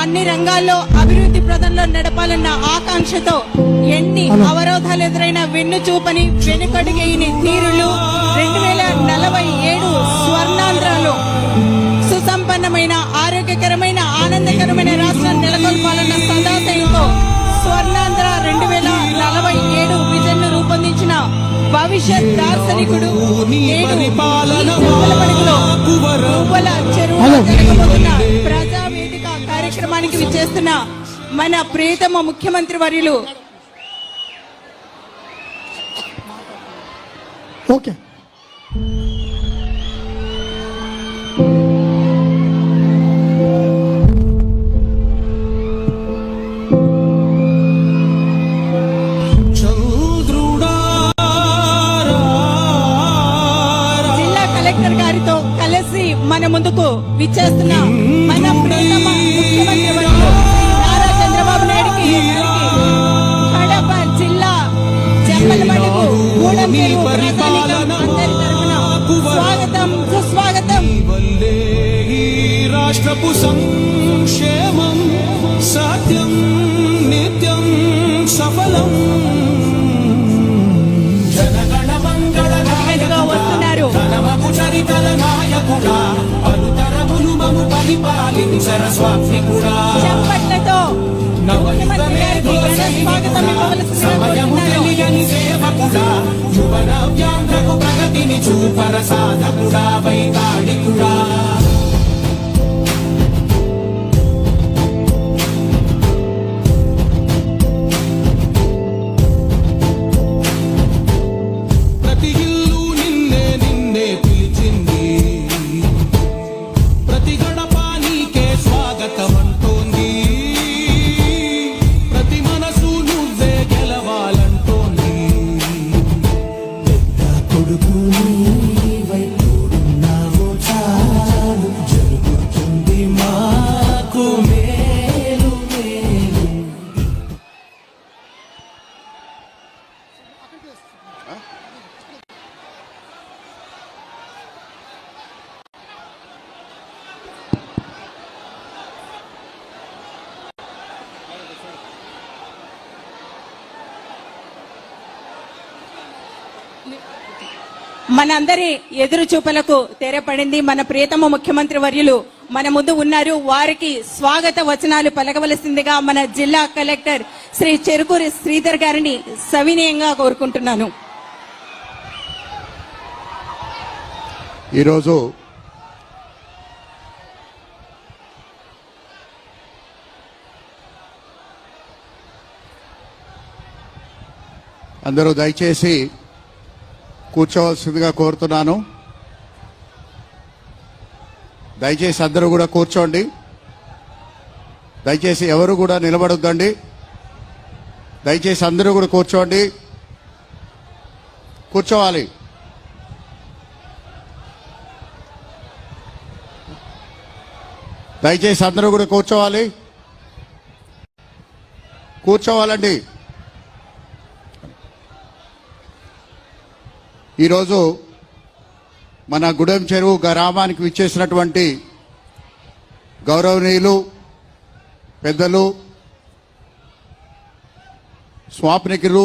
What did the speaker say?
అన్ని రంగాల్లో అభివృద్ధి ప్రదంలో నడపాలన్న ఆకాంక్షతో ఎన్ని అవరోధాలు ఎదురైనా వెన్ను చూపని వెనుకడుగేయని తీరులు రెండు వేల నలభై ఏడు స్వర్ణాంధ్రలో సుసంపన్నమైన ఆరోగ్యకరమైన ఆనందకరమైన రాష్ట్రాన్ని నెలకొల్పాలన్న సదాశయంతో స్వర్ణాంధ్ర రెండు వేల నలభై ఏడు విజన్ను రూపొందించిన భవిష్యత్ దార్శనికుడు నేడు చెరువులో జరగబోతున్న కార్యక్రమానికి విచ్చేస్తున్న మన ప్రియతమ ముఖ్యమంత్రి వర్యులు. ఓకే. జిల్లా కలెక్టర్ గారితో కలిసి మన ముందుకు విచ్చేస్తున్న మన ప్రియతమ స్వాగతం సుస్వాగతం. రాష్ట్రపు సంక్షేమం సత్యం నిత్యం సఫలం. చరితల నాయకుడా పలుతరములు మము పరిపాలించర స్వామికుడా చప్పట్లతో ఘన స్వాగతం సమయము కోరుతున్నాను. తెలియని సేవకుడా యువన వ్యాంధ్రకు ప్రగతిని చూపర సాధకుడా వైతాళికుడా మనందరి ఎదురు చూపలకు తెరపడింది మన ప్రియతమ ముఖ్యమంత్రి వర్యులు. మన ముందు ఉన్నారు వారికి స్వాగత వచనాలు పలకవలసిందిగా మన జిల్లా కలెక్టర్ శ్రీ చెరుకూరి శ్రీధర్ గారిని సవినయంగా కోరుకుంటున్నాను. ఈరోజు అందరూ దయచేసి కూర్చోవలసిందిగా కోరుతున్నాను. దయచేసి అందరూ కూడా కూర్చోండి. దయచేసి ఎవరు కూడా నిలబడొద్దండి. దయచేసి అందరూ కూడా కూర్చోండి. కూర్చోవాలి. దయచేసి అందరూ కూడా కూర్చోవాలి. కూర్చోవాలండి. ఈరోజు మన గుడెం చెరువు గ్రామానికి విచ్చేసినటువంటి గౌరవనీయులు పెద్దలు స్వాప్నికులు